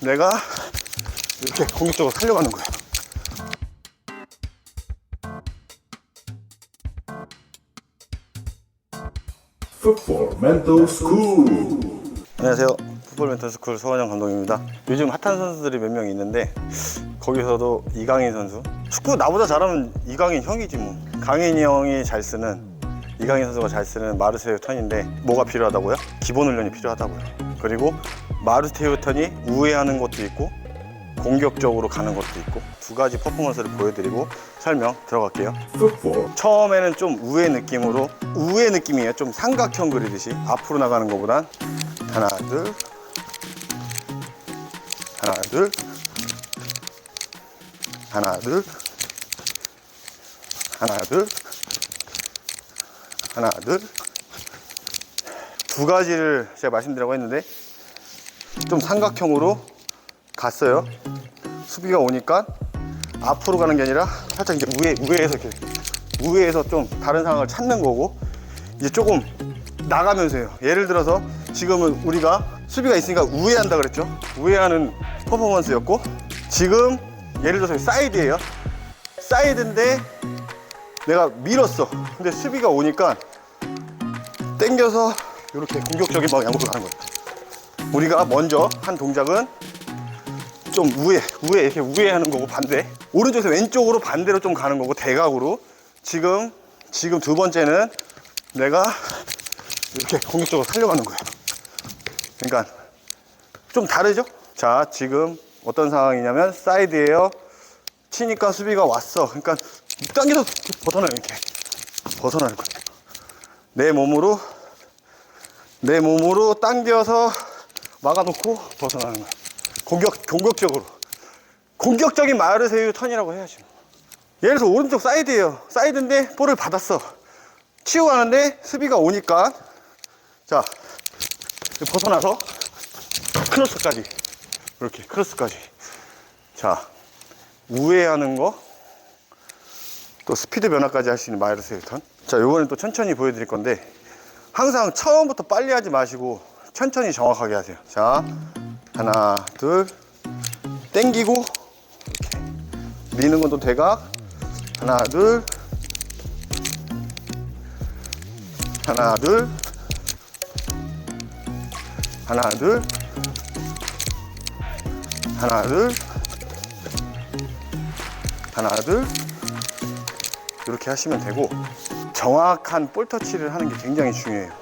내가 이렇게 공격적으로 살려가는 거예요. 안녕하세요. 풋볼 멘토 스쿨 서원영 감독입니다. 요즘 핫한 선수들이 몇 명 있는데 거기서도 이강인 선수. 축구 나보다 잘하면 이강인 형이지 뭐. 강인이 형이 잘 쓰는 이강인 선수가 잘 쓰는 마르세유 턴인데 뭐가 필요하다고요? 기본 훈련이 필요하다고요. 그리고 마르세유 턴이 우회하는 것도 있고 공격적으로 가는 것도 있고 두 가지 퍼포먼스를 보여드리고 설명 들어갈게요. 처음에는 좀 우회 느낌으로 우회 느낌이에요. 좀 삼각형 그리듯이 앞으로 나가는 것보단. 하나 둘. 하나 둘. 하나 둘. 하나 둘. 하나 둘. 두 가지를 제가 말씀드리라고 했는데 좀 삼각형으로 갔어요. 수비가 오니까 앞으로 가는 게 아니라 살짝 이제 우회 우회해서 이렇게 우회해서 좀 다른 상황을 찾는 거고 이제 조금 나가면서 해요. 예를 들어서 지금은 우리가 수비가 있으니까 우회한다 그랬죠. 우회하는 퍼포먼스였고 지금 예를 들어서 사이드예요. 사이드인데 내가 밀었어. 근데 수비가 오니까 땡겨서 이렇게 공격적인 방향으로 가는 거예요. 우리가 먼저 한 동작은 좀 우회, 우회 이렇게 우회 하는 거고 반대. 오른쪽에서 왼쪽으로 반대로 좀 가는 거고 대각으로. 지금 지금 두 번째는 내가 이렇게 공격적으로 살려가는 거예요. 그러니까 좀 다르죠? 자, 지금 어떤 상황이냐면 사이드예요. 치니까 수비가 왔어. 그러니까 당겨서 벗어나요 이렇게 벗어나는 거예요. 내 몸으로 내 몸으로 당겨서 막아놓고 벗어나는 거예요. 공격 공격적으로 공격적인 마르세유 턴이라고 해야죠. 예를 들어서 오른쪽 사이드예요. 사이드인데 볼을 받았어. 치고 가는데 수비가 오니까 자 벗어나서 크로스까지 이렇게 크로스까지 자 우회하는 거 또 스피드 변화까지 할 수 있는 마이너스 턴. 자, 요거는 또 천천히 보여드릴 건데 항상 처음부터 빨리 하지 마시고 천천히 정확하게 하세요. 자, 하나, 둘, 땡기고 이렇게 미는 건 또 대각. 하나, 둘, 하나, 둘, 하나, 둘, 하나, 둘, 하나, 둘. 이렇게 하시면 되고 정확한 볼 터치를 하는 게 굉장히 중요해요.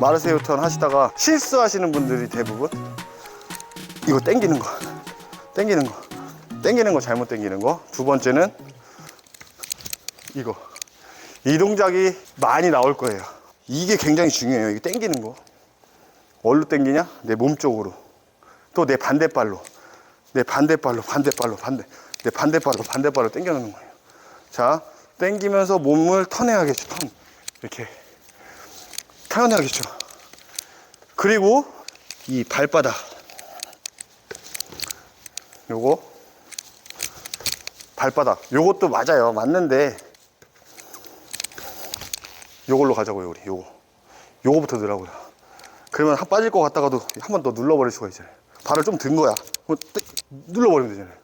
마르세유 턴 하시다가 실수하시는 분들이 대부분 이거 땡기는 거, 땡기는 거, 땡기는 거 잘못 땡기는 거. 두 번째는 이거 이 동작이 많이 나올 거예요. 이게 굉장히 중요해요. 이게 땡기는 거. 어디로 땡기냐? 내 몸 쪽으로. 또 내 반대발로. 내 반대발로, 반대발로, 반대. 내 반대발로, 반대발로 땡겨놓는 거예요. 자, 땡기면서 몸을 턴해야겠죠. 턴. 이렇게. 턴해야겠죠. 그리고 이 발바닥. 요거. 발바닥. 요것도 맞아요. 맞는데. 요걸로 가자고요, 우리. 요거. 요거부터 넣으라고요. 그러면 한 빠질 것 같다가도 한 번 더 눌러버릴 수가 있잖아요. 발을 좀 든 거야. 눌러버리면 되잖아요.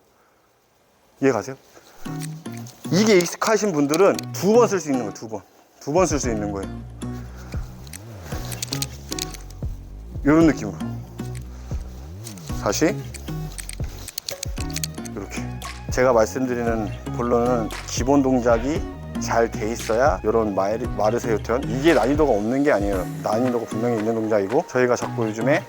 이해 가세요? 이게 익숙하신 분들은 두 번 쓸 수 있는 거예요, 두 번. 두 번 쓸 수 있는 거예요. 이런 느낌으로. 다시. 이렇게. 제가 말씀드리는 본론은 기본 동작이 잘 돼 있어야 이런 마르, 마르세유 턴 이게 난이도가 없는 게 아니에요 난이도가 분명히 있는 동작이고 저희가 자꾸 요즘에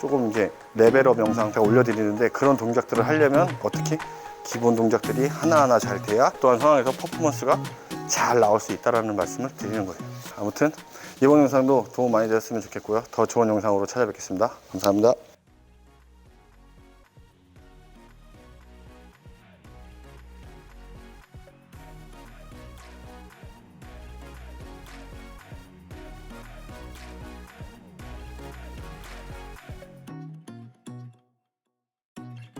조금 이제 레벨업 영상 제가 올려드리는데 그런 동작들을 하려면 어떻게 기본 동작들이 하나하나 잘 돼야 또한 상황에서 퍼포먼스가 잘 나올 수 있다는 말씀을 드리는 거예요. 아무튼 이번 영상도 도움 많이 되었으면 좋겠고요. 더 좋은 영상으로 찾아뵙겠습니다. 감사합니다.